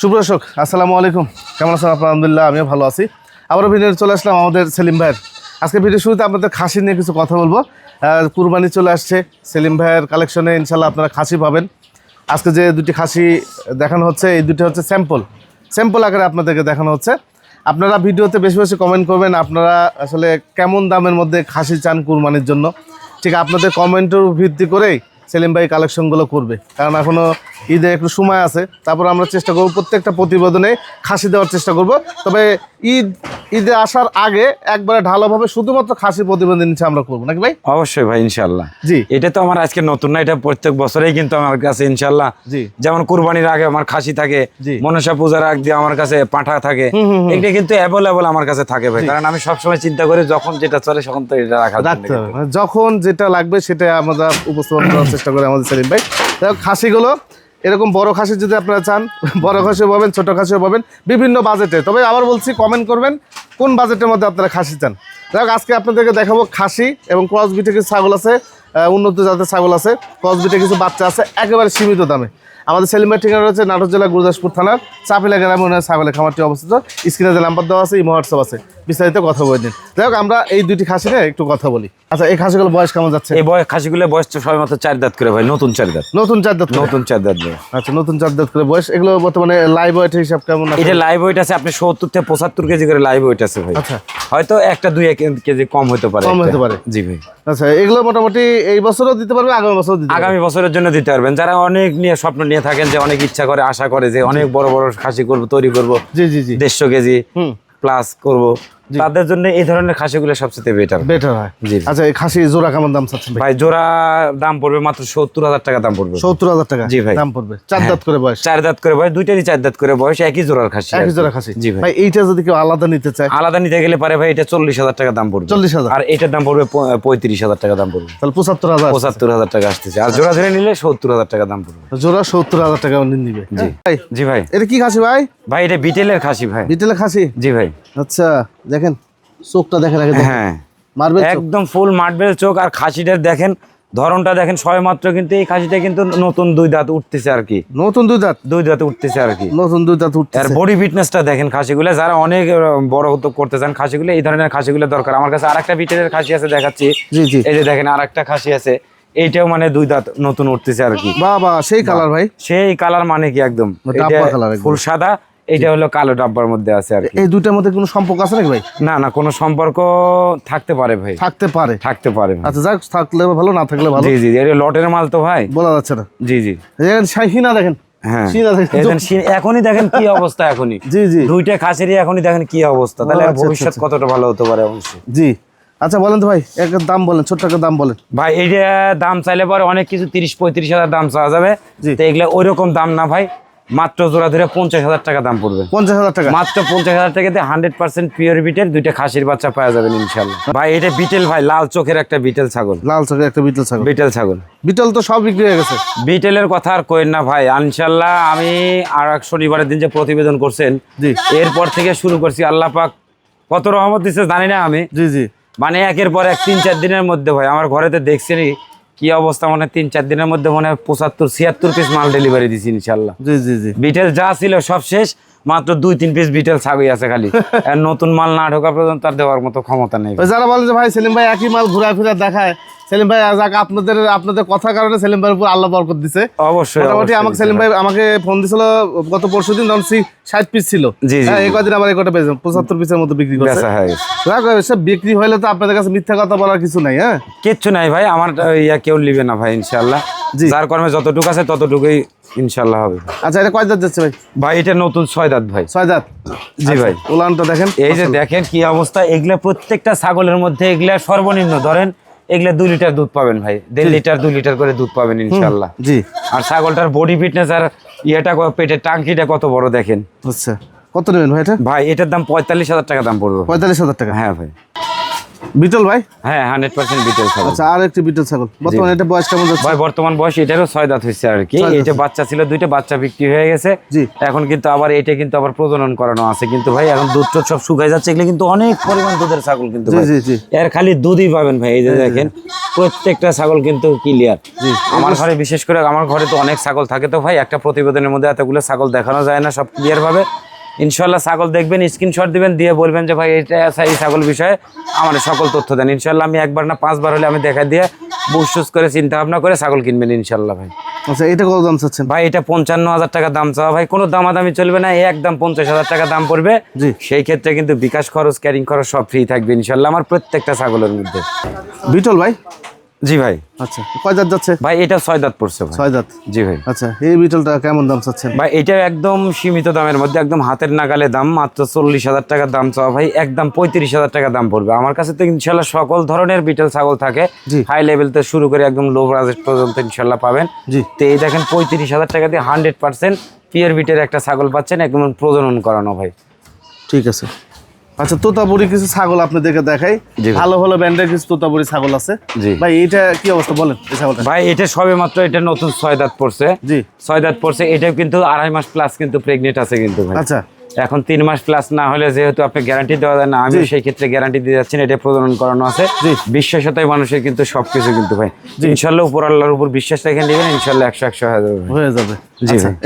সুপ্রদর্শক আসসালামু আলাইকুম। কেমন আছেন? আপনার আলহামদুলিল্লাহ, আমিও ভালো আছি। আবারও ভিডিও চলে আসলাম আমাদের সেলিম ভাইয়ের। আজকে ভিডিও শুরুতে আপনাদের খাসি নিয়ে কিছু কথা বলব। কুরবানি চলে আসছে। সেলিম ভাইয়ের কালেকশনে ইনশাল্লাহ আপনারা খাসি পাবেন। আজকে যে দুটি খাসি দেখানো হচ্ছে, এই দুটি হচ্ছে স্যাম্পল স্যাম্পল আকারে আপনাদেরকে দেখানো হচ্ছে। আপনারা ভিডিওতে বেশি বেশি কমেন্ট করবেন, আপনারা আসলে কেমন দামের মধ্যে খাসি চান কুরবানির জন্য। ঠিক আপনাদের কমেন্টের ভিত্তি করেই সেলিম ভাই কালেকশনগুলো করবে। কারণ এখনও ঈদে একটু সময় আছে, তারপর আমরা চেষ্টা করব প্রত্যেকটা প্রতিবেদনে খাসি দেওয়ার চেষ্টা করব। তবে ঈদ ঈদে আসার আগে একবারে ঢালোভাবে শুধুমাত্র খাসি প্রতিবেদন নিচে আমরা করব নাকি ভাই? অবশ্যই ভাই ইনশাল্লাহ জি। এটা তো আমার আজকে নতুন না এটা প্রত্যেক বছরেই কিন্তু আমার কাছে ইনশাল্লাহ জি। যেমন কুরবানির আগে আমার খাসি থাকে মনসা পূজার আগ দিয়ে আমার কাছে পাঠা থাকে এটা কিন্তু অ্যাভেলেবল আমার কাছে থাকে ভাই কারণ আমি সবসময় চিন্তা করি যখন যেটা চলে তখন তো এটা রাখা রাখতে হবে। যখন যেটা লাগবে সেটা আমরা উপস্থাপন করার চেষ্টা করি আমাদের সেলিম ভাই। খাসিগুলো এরকম বড় খাসি যদি আপনারা চান, বড় খাসিও পাবেন, ছোটো খাসিও পাবেন, বিভিন্ন বাজেটে। তবে আবার বলছি কমেন্ট করবেন কোন বাজেটের মধ্যে আপনারা খাসি চান। যাই আজকে আপনাদেরকে দেখাবো খাসি এবং ক্রস বিটে কিছু ছাগল আছে উন্নত জাতের ছাগল আছে। ক্রস বিটে কিছু বাচ্চা আছে, একেবারে সীমিত দামে। আমাদের সেলিম ভাই ঠিকানা রয়েছে নাটোর জেলা গুরুদাসপুর থানার চাপিলা গ্রামে ওনার ছাগলের খামারটি অবস্থিত। স্ক্রিনে যে নাম্বার দেওয়া আছে, ইমো হোয়াটসঅ্যাপ আছে। বিস্তারিত কথা বলে দিন। যাই আমরা এই দুইটি খাসি নিয়ে একটু কথা বলি। আচ্ছা এই খাসিগুলো বয়স কেমন যাচ্ছে? এই বয়স খাসিগুলো বয়স তো সবাই মাত্র চার দাঁত করে ভাই নতুন চার দাঁত। নতুন চার দাঁত নতুন চার দাঁত আচ্ছা নতুন চার দাঁত করে বয়স। এগুলো বর্তমানে লাইভ ওয়েট হিসাব কেমন আছে? এটা লাইভ ওয়েট আছে আপনি সত্তর থেকে পঁচাত্তর কেজি করে লাইভ ওয়েট আছে ভাই। আচ্ছা। হয়তো একটা দুই এক কেজি কম হতে পারে কম হতে পারে। জি ভাই। আচ্ছা এগুলো মোটামুটি এই বছরও দিতে পারবে আগামী বছরও দিতে আগামী বছরের জন্য দিতে পারবেন। যারা অনেক নিয়ে স্বপ্ন নিয়ে থাকেন যে অনেক ইচ্ছা করে আশা করে যে অনেক বড় বড় খাসি করব তৈরি করব জি জি জি। দেড়শো কেজি হুম। প্লাস করব। তাদের জন্য এই ধরনের খাসিগুলো সবচেয়ে বেটার বেটার হয়। জি। আচ্ছা এই খাসি জোড়া কেমন দাম চাচ্ছেন ভাই? জোড়া দাম পড়বে মাত্র সত্তর হাজার টাকা দাম পড়বে। সত্তর হাজার টাকা জি ভাই। দাম পড়বে। চার দাঁত করে বয়স। চার দাঁত করে বয়স দুইটারই চার দাঁত করে বয়স একই জোড়ার খাসি একই জোড়া খাসি। জি ভাই। এইটা যদি কেউ আলাদা নিতে চায়? আলাদা নিতে গেলে পারে ভাই এটা চল্লিশ হাজার টাকা দাম পড়বে। 40,000 আর এটার দাম পড়বে পঁয়ত্রিশ হাজার টাকা দাম পড়বে। তাহলে পঁচাত্তর হাজার পঁচাত্তর হাজার টাকা আসতেছে। আর জোড়া ধরে নিলে সত্তর হাজার টাকা দাম পড়বে। জোড়া সত্তর হাজার টাকা নিবে। হ্যাঁ? ভাই জি ভাই। এটা কি খাসি ভাই? ভাই এটা বিটেলের খাসি ভাই। বিটেলের খাসি? জি ভাই। আচ্ছা দেখেন চোখটা দেখেন আগে হ্যাঁ। মার্বেল একদম ফুল মার্বেল চোখ আর খাসিটার দেখেন ধরনটা দেখেন সবে মাত্র কিন্তু এই খাসিটা কিন্তু নতুন দুই দাঁত উঠতেছে আর কি। নতুন দুই দাঁত? দুই দাঁত উঠতেছে আর কি। নতুন দুই দাঁত আর বডি ফিটনেসটা দেখেন খাসিগুলো যারা অনেক বড় হতো করতে চান খাসিগুলো এই ধরনের খাসিগুলো দরকার। আমার কাছে আরেকটা বিটের খাসি আছে দেখাচ্ছি। জি জি। এই যে দেখেন আরেকটা খাসি আছে এইটাও মানে দুই দাঁত নতুন উঠতেছে আর কি। বাবা সেই কালার ভাই। সেই কালার মানে কি একদম। ফুল সাদা এইটা হলো কালো ডাব্বার মধ্যে আছে আর এই দুইটার মধ্যে কোনো সম্পর্ক আছে নাকি ভাই? না না কোনো সম্পর্ক থাকতে পারে ভাই। থাকতে পারে। থাকতে পারে আচ্ছা যাক থাকলে ভালো না থাকলে ভালো। জি জি এটা লটের মাল তো ভাই। বলা যাচ্ছে না। জি জি। দেখেন হ্যাঁ। এখনই দেখেন কি অবস্থা এখনই। জি জি। দুইটা খাসেরই এখনই দেখেন কি অবস্থা। তাহলে আচ্ছা, আচ্ছা, ভবিষ্যৎ কতটা ভালো হতে পারে অবশ্যই। জি। আচ্ছা বলেন তো ভাই দাম বলেন দাম বলেন। ভাই এইটা দাম চাইলে পরে অনেক কিছু তিরিশ পঁয়ত্রিশ হাজার দাম চাওয়া যাবে। জি। তো এগুলো ওই রকম দাম না ভাই। মাত্র জোড়া ধরে পঞ্চাশ হাজার টাকা দাম পড়বে। পঞ্চাশ হাজার টাকা। মাত্র পঞ্চাশ হাজার টাকা টাকাতে হান্ড্রেড পার্সেন্ট পিওর বিটেল দুইটা খাসির বাচ্চা পাওয়া যাবেন ইনশাল্লাহ। ভাই এটা বিটেল ভাই লাল চোখের একটা বিটেল ছাগল। লাল চোখের একটা বিটল ছাগল। বিটেল ছাগল। বিটল তো সব বিক্রি হয়ে গেছে। বিটেলের কথা আর কইেন না ভাই ইনশাল্লাহ আমি আর এক শনিবারের দিন যে প্রতিবেদন করছেন এরপর থেকে শুরু করছি আল্লাহ পাক কত রহমত দিচ্ছে জানি না আমি। জি জি। মানে একের পর এক তিন চার দিনের মধ্যে ভাই আমার ঘরেতে দেখছেনই কি অবস্থা মানে তিন চার দিনের মধ্যে মনে হয় পঁচাত্তর ছিয়াত্তর পিস মাল ডেলিভারি দিছি ইনশাল্লাহ জি জি জি। বিটেল যা ছিল সব শেষ মাত্র দুই তিন পিস বিটেল ছাগই আছে খালি। আর নতুন মাল না ঢোকা পর্যন্ত তার দেওয়ার মতো ক্ষমতা নেই। যারা বলে যে ভাই সেলিম ভাই একই মাল ঘুরা ফিরা দেখায় সেলিম ভাই যাক আপনাদের আপনাদের কথার কারণে সেলিম ভাইয়ের উপর আল্লাহ বরকত দিছে। অবশ্যই মোটামুটি আমাকে সেলিম ভাই আমাকে ফোন দিছিল গত পরশু দিন তখন ষাট পিস ছিল। হ্যাঁ এই। কদিন আমার এই কটা পেয়েছে পঁচাত্তর পিসের মতো বিক্রি করছে। হয়ে সব বিক্রি হলে তো আপনাদের কাছে মিথ্যা কথা বলার কিছু নাই হ্যাঁ? কিচ্ছু নাই ভাই আমার ইয়া কেউ নিবে না ভাই ইনশাল্লাহ। যার কর্মে যতটুকু আছে ততটুকুই ইনশাল্লাহ হবে। আচ্ছা এটা কয় দাঁত যাচ্ছে ভাই? ভাই এটা নতুন ছয় দাঁত ভাই। ছয় দাঁত? জি ভাই। উলানটা দেখেন। এই যে দেখেন কি অবস্থা এগুলা প্রত্যেকটা ছাগলের মধ্যে এগুলা সর্বনিম্ন ধরেন এগুলা দুই লিটার দুধ পাবেন ভাই। দেড় লিটার দুই লিটার করে দুধ পাবেন ইনশাল্লাহ জি। আর ছাগলটার বডি ফিটনেস আর ইয়েটা পেটের টাঙ্কিটা কত বড় দেখেন। আচ্ছা কত নেবেন ভাই এটা? ভাই এটার দাম পঁয়তাল্লিশ হাজার টাকা দাম পড়বে। পঁয়তাল্লিশ হাজার টাকা। হ্যাঁ ভাই। বিটল ভাই? হ্যাঁ হান্ড্রেড পার্সেন্ট বিটেল ছাগল। আচ্ছা আর একটি বিটল ছাগল। বর্তমানে এটা বয়স কেমন যাচ্ছে? ভাই বর্তমান বয়স এটারও ছয় দাঁত হয়েছে আর কি। বাচ্চা ছিল দুইটা বাচ্চা বিক্রি হয়ে গেছে। এখন কিন্তু আবার এটা কিন্তু আবার প্রজনন করানো আছে। কিন্তু ভাই এখন দুধ টুধ সব শুকাই যাচ্ছে। এগুলো কিন্তু অনেক পরিমাণ দুধের ছাগল কিন্তু জি জি জি। এর খালি দুধই পাবেন ভাই এই যে দেখেন প্রত্যেকটা ছাগল কিন্তু ক্লিয়ার। আমার ঘরে বিশেষ করে আমার ঘরে তো অনেক ছাগল থাকে তো ভাই। একটা প্রতিবেদনের মধ্যে এতগুলো ছাগল দেখানো যায় না সব ক্লিয়ার ভাবে। ইনশাল্লাহ ছাগল দেখবেন স্ক্রিনশট দিবেন দিয়ে বলবেন যে ভাই এটা আছে এই ছাগল বিষয়ে আমার সকল তথ্য দেন। ইনশাল্লাহ আমি একবার না পাঁচবার হলে আমি দেখা দিয়ে বুস করে চিন্তা ভাবনা করে ছাগল কিনবেন ইনশাল্লাহ ভাই। আচ্ছা এটা কত দাম চাচ্ছেন? ভাই এটা পঞ্চান্ন হাজার টাকা দাম চাওয়া। ভাই কোনো দামাদামি চলবে না একদম পঞ্চাশ হাজার টাকা দাম পড়বে। জি। সেই ক্ষেত্রে কিন্তু বিকাশ খরচ ক্যারিং খরচ সব ফ্রি থাকবে ইনশাল্লাহ আমার প্রত্যেকটা ছাগলের মধ্যে। বিটল ভাই? জি ভাই। আচ্ছা কয় দাঁত যাচ্ছে? ভাই এটা ছয় দাঁত পড়ছে ভাই। ছয় দাঁত? জি ভাই। আচ্ছা এই বিটলটা কেমন দাম চাচ্ছেন? ভাই এটা একদম সীমিত দামের মধ্যে একদম হাতের নাগালে দাম মাত্র চল্লিশ হাজার টাকা দাম চাওয়া ভাই একদম পঁয়ত্রিশ হাজার টাকা দাম পড়বে। আমার কাছে তো ইনশাল্লাহ সকল ধরনের বিটেল ছাগল থাকে। হাই লেভেল থেকে শুরু করে একদম লো বাজেট পর্যন্ত ইনশাল্লাহ পাবেন। জি। তো এই দেখেন পঁয়ত্রিশ হাজার টাকা দিয়ে হান্ড্রেড পার্সেন্ট পিয়ার বিটের একটা ছাগল পাচ্ছেন একদম প্রজনন করানো ভাই। ঠিক আছে। আচ্ছা তোতাপুরি কিছু ছাগল আপনাদেরকে দেখাই। ভালো ভালো ব্র্যান্ডের কিছু তোতাপুরি ছাগল আছে। ভাই এটা কি অবস্থা বলেন এই ছাগলটা? ভাই এটা সবে মাত্র এটা নতুন ছয় দাঁত পড়ছে। জি। ছয় দাঁত পড়ছে এটাও কিন্তু আড়াই মাস প্লাস কিন্তু প্রেগনেন্ট আছে কিন্তু ভাই। আচ্ছা। এখন তিন মাস প্লাস না হলে যেহেতু আপনি গ্যারান্টি দেওয়া যায় না আমি সেই ক্ষেত্রে গ্যারান্টি দিয়ে যাচ্ছি না, এটা প্রজনন করানো আছে। জি। বিশ্বাসতাই মানুষের কিন্তু সবকিছু কিন্তু ভাই। ইনশাল্লাহ উপর আল্লাহর উপর বিশ্বাস রেখে নেবেন ইনশাল্লাহ একশো একশো হয়ে যাবে হয়ে যাবে।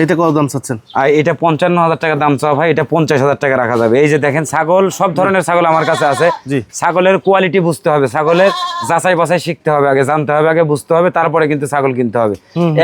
এটা কত দাম চাচ্ছেন? আর এটা পঞ্চান্ন হাজার টাকা দাম চাওয়া ভাই এটা পঞ্চাশ হাজার টাকা রাখা যাবে। এই যে দেখেন ছাগল সব ধরনের ছাগল আমার কাছে আছে। ছাগলের কোয়ালিটি বুঝতে হবে ছাগলের যাচাই বাছাই শিখতে হবে আগে জানতে হবে আগে বুঝতে হবে তারপরে কিন্তু ছাগল কিনতে হবে।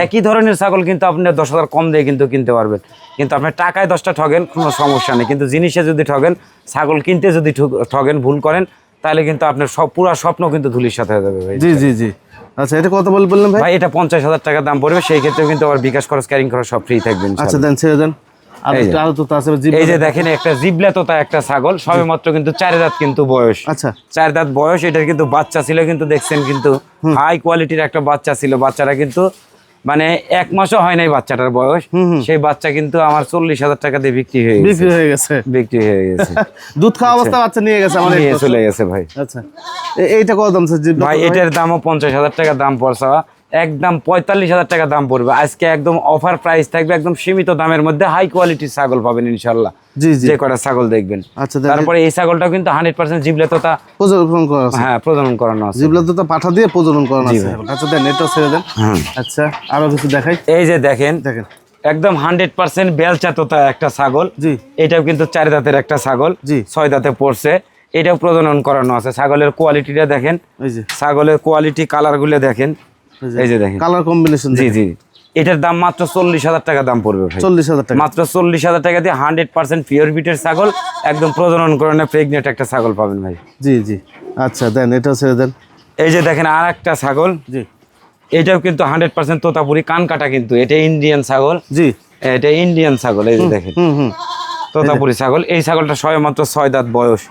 একই ধরনের ছাগল কিন্তু আপনি দশ হাজার কম দিয়ে কিন্তু কিনতে পারবেন। কিন্তু আপনি টাকায় দশটা ঠগেন কোনো সমস্যা নেই। কিন্তু জিনিসে যদি ঠগেন ছাগল কিনতে যদি ঠগেন ভুল করেন তাহলে কিন্তু আপনার সব পুরো স্বপ্ন কিন্তু ধুলির সাথে হয়ে যাবে ভাই। জি জি জি। আচ্ছা এটা কত বল বললেন ভাই? ভাই এটা পঞ্চাশ হাজার টাকা দাম পড়বে সেই ক্ষেত্রে কিন্তু আবার বিকাশ খরচ ক্যারিং খরচ সব ফ্রি থাকবেন আচ্ছা দেন ছেড়ে দেন। আর এই যে। এই দেখেন একটা জিবলা তোতা একটা ছাগল সবে মাত্র কিন্তু চার দাঁত কিন্তু বয়স। আচ্ছা। চার দাঁত বয়স এটার কিন্তু বাচ্চা ছিল কিন্তু দেখছেন কিন্তু হাই কোয়ালিটির একটা বাচ্চা ছিল। বাচ্চারা কিন্তু মানে এক মাসও হয় নাই বাচ্চাটার বয়স। সেই বাচ্চা কিন্তু আমার চল্লিশ হাজার টাকা দিয়ে বিক্রি হয়ে গেছে। বিক্রি হয়ে গেছে। বিক্রি হয়ে গেছে। দুধ খাওয়া অবস্থা বাচ্চা নিয়ে গেছে আমার নিয়ে চলে গেছে ভাই। আচ্ছা। এইটা কত দাম ভাই এটার দামও পঞ্চাশ হাজার টাকা দাম পড়ছে। একদম পঁয়তাল্লিশ হাজার টাকা দাম পড়বে। আজকে একদম অফার প্রাইস থাকবে একদম সীমিত দামের মধ্যে হাই কোয়ালিটির ছাগল পাবেন ইনশাল্লাহ জি জি। যে কটা ছাগল দেখবেন। আচ্ছা তারপরে এই ছাগলটাও কিন্তু হান্ড্রেড পার্সেন্ট জিবলে তোতা প্রজনন করা হ্যাঁ প্রজনন করানো আছে। জিবলা তো পাঠা দিয়ে প্রজনন করানো আছে। আচ্ছা দেন এটা ছেড়ে দেন। হ্যাঁ। আচ্ছা আরও কিছু দেখাই? এই যে দেখেন দেখেন। একদম হান্ড্রেড পার্সেন্ট বেলচা তোতা একটা ছাগল। জি। এটাও কিন্তু চার দাঁতের একটা ছাগল। জি। ছয় দাঁতে পড়ছে। এটাও প্রজনন করানো আছে। ছাগলের কোয়ালিটিটা দেখেন। ছাগলের কোয়ালিটি কালারগুলো দেখেন। এই যে দেখেন। কালার কম্বিনেশন জি জি। এটার দাম মাত্র চল্লিশ হাজার টাকা দাম পড়বে চল্লিশ হাজার টাকা। মাত্র চল্লিশ হাজার টাকা দিয়ে হান্ড্রেড পার্সেন্ট পিওর বিটের ছাগল একদম প্রজনন করানো প্রেগনেন্ট একটা ছাগল পাবেন ভাই। জি জি। আচ্ছা দেন এটা ছেড়ে দেন। এই যে দেখেন আর একটা ছাগল। জি। এটাও কিন্তু হান্ড্রেড পার্সেন্ট তোতাপুরি কান কাটা কিন্তু। এটা ইন্ডিয়ান ছাগল। জি। এটা ইন্ডিয়ান ছাগল এই যে দেখেন। তোতাপুরি ছাগল। এই ছাগলটা সবে মাত্র ছয় দাঁত বয়স।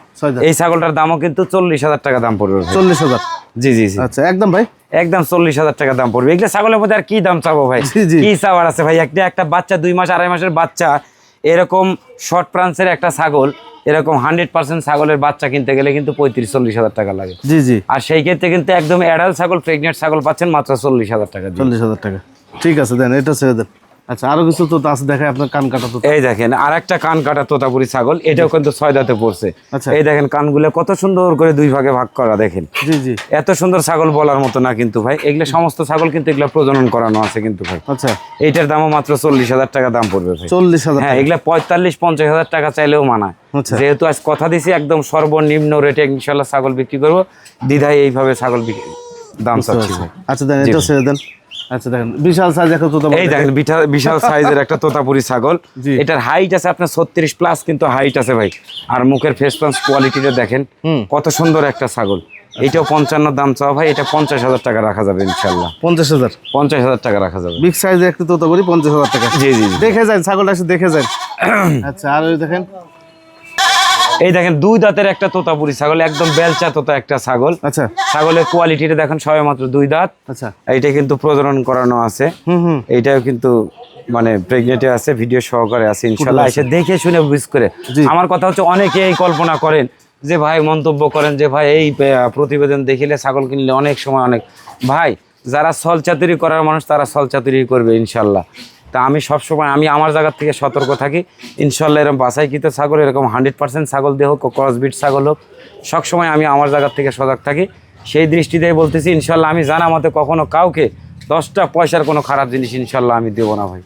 এই ছাগলটার দামও কিন্তু চল্লিশ হাজার টাকা দাম পড়বে চল্লিশ হাজার। জি জি জি। আচ্ছা একদম ভাই। একদম চল্লিশ হাজার টাকা দাম পড়বে। এগুলো ছাগলের মধ্যে আর কি দাম চাবো ভাই। কি চাওয়ার আছে ভাই? একটা একটা বাচ্চা দুই মাস আড়াই মাসের বাচ্চা এরকম শর্ট প্রান্সের একটা ছাগল এরকম হান্ড্রেড পার্সেন্ট ছাগলের বাচ্চা কিনতে গেলে কিন্তু পঁয়ত্রিশ চল্লিশ হাজার টাকা লাগে। জি জি। আর সেই ক্ষেত্রে কিন্তু একদম অ্যাডাল্ট ছাগল প্রেগনেন্ট ছাগল পাচ্ছেন মাত্র চল্লিশ হাজার টাকা চল্লিশ হাজার টাকা। ঠিক আছে দেন এটা ছেড়ে দেন। আচ্ছা আরও কিছু তো আছে দেখাই আপনার কান কাটা তো এই দেখেন আর একটা কান কাটা তোতাপুরি ছাগল এটাও কিন্তু ছয় দাঁতে পড়ছে। আচ্ছা। এই দেখেন কানগুলো কত সুন্দর করে দুই ভাগে ভাগ করা দেখেন। জি জি। এত সুন্দর ছাগল বলার মতো না কিন্তু ভাই এগুলো সমস্ত ছাগল কিন্তু এগুলো প্রজনন করানো আছে কিন্তু ভাই। আচ্ছা। এইটার দামও মাত্র চল্লিশ হাজার টাকা দাম পড়বে ভাই। চল্লিশ হাজার হ্যাঁ এগুলা পঁয়তাল্লিশ পঞ্চাশ হাজার টাকা চাইলেও মানায়। আচ্ছা। যেহেতু আজ কথা দিছি একদম সর্বনিম্ন রেটে ইনশাল্লাহ ছাগল বিক্রি করব। দ্বিধায় এইভাবে ছাগল বিক্রি- দাম চাচ্ছি আচ্ছা দেন এটা ছেড়ে দেন। আচ্ছা দেখেন বিশাল সাইজ একটা তো এই দেখেন। বিশাল- বিশাল সাইজের একটা তোতাপুরি ছাগল। এটার হাইট আছে আপনার ছত্রিশ প্লাস কিন্তু হাইট আছে ভাই। আর মুখের ফেস পাঞ্চ কোয়ালিটিটা দেখেন। কত সুন্দর একটা ছাগল। এটাও পঞ্চান্ন দাম চাওয়া ভাই এটা পঞ্চাশ হাজার টাকা রাখা যাবে ইনশাল্লাহ পঞ্চাশ হাজার? পঞ্চাশ হাজার টাকা রাখা যাবে। বিগ সাইজের একটা তোতা বলি পঞ্চাশ হাজার টাকা। জি জি। দেখে যান ছাগলটা এসে দেখে যান। আচ্ছা আর ওই দেখেন এই দেখেন দুই দাঁতের একটা তোতাপুরি ছাগল একদম বেলচা তোতা একটা ছাগল। আচ্ছা। ছাগলের কোয়ালিটিটা দেখেন সবে মাত্র দুই দাঁত। আচ্ছা। এইটা কিন্তু প্রজনন করানো আছে। হুম হুম। এইটাও কিন্তু মানে প্রেগনেন্টে আছে ভিডিও সহকারে আছে ইনশাল্লাহ এসে দেখে শুনে বুঝ করে। আমার কথা হচ্ছে অনেকে এই কল্পনা করেন যে ভাই মন্তব্য করেন যে ভাই এই প্রতিবেদন দেখিলে ছাগল কিনলে অনেক সময় অনেক ভাই যারা সল চাতুরি করার মানুষ তারা সল চাতুরি করবে ইনশাল্লাহ তা আমি সবসময়, আমি আমার জায়গার থেকে সতর্ক থাকি। ইনশাল্লাহ এরকম বাসাইকৃত ছাগল, এরকম হান্ড্রেড পার্সেন্ট ছাগল দিয়ে হোক ক্রসবিট ছাগল হোক, সবসময় আমি আমার জায়গার থেকে সজাগ থাকি। সেই দৃষ্টিতেই বলতেছি ইনশাল্লাহ আমি জানা মতে কখনো কাউকে দশটা পয়সার কোনো খারাপ জিনিস ইনশাল্লাহ আমি দেবো না ভাই।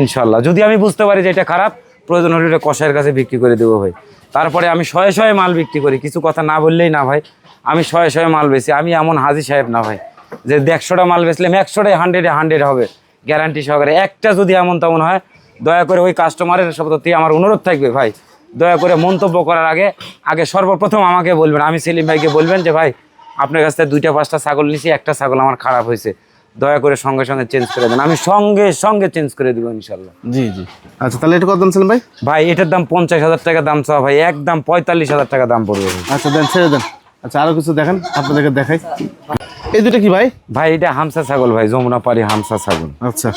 ইনশাল্লাহ যদি আমি বুঝতে পারি যে এটা খারাপ, প্রয়োজন হলে এটা কষাইয়ের কাছে বিক্রি করে দেবো ভাই। তারপরে আমি শয়ে শয়ে মাল বিক্রি করি, কিছু কথা না বললেই না ভাই, আমি শয়ে শয়ে মাল বেশি আমি এমন হাজি সাহেব না ভাই, যে একশোটা মাল বেচলাম একশোটাই হান্ড্রেডে হান্ড্রেড হবে। গ্যারান্টি সহকারে। একটা যদি এমন তেমন হয় দয়া করে ওই কাস্টমারের প্রতি আমার অনুরোধ থাকবে ভাই। দয়া করে মন্তব্য করার আগে আগে সর্বপ্রথম আমাকে বলবেন আমি সেলিম ভাইকে বলবেন যে ভাই আপনার কাছ থেকে দুইটা পাঁচটা ছাগল নিয়েছি একটা ছাগল আমার খারাপ হয়েছে। দয়া করে সঙ্গে সঙ্গে চেঞ্জ করে দেন। আমি সঙ্গে সঙ্গে চেঞ্জ করে দেবো ইনশাল্লাহ জি জি। আচ্ছা তাহলে এটা কত দাম ছিলেন ভাই? ভাই এটার দাম পঞ্চাশ হাজার টাকা দাম চাওয়া ভাই। একদম পঁয়তাল্লিশ হাজার টাকা দাম পড়বে আচ্ছা দেন ছেড়ে দেন। আচ্ছা আরও কিছু দেখেন আপনাদেরকে দেখাই। এই দুটো কি ভাই? ভাই এটা হামসা ছাগল ভাই যমুনা পাড়ি হামসা ছাগল। আচ্ছা।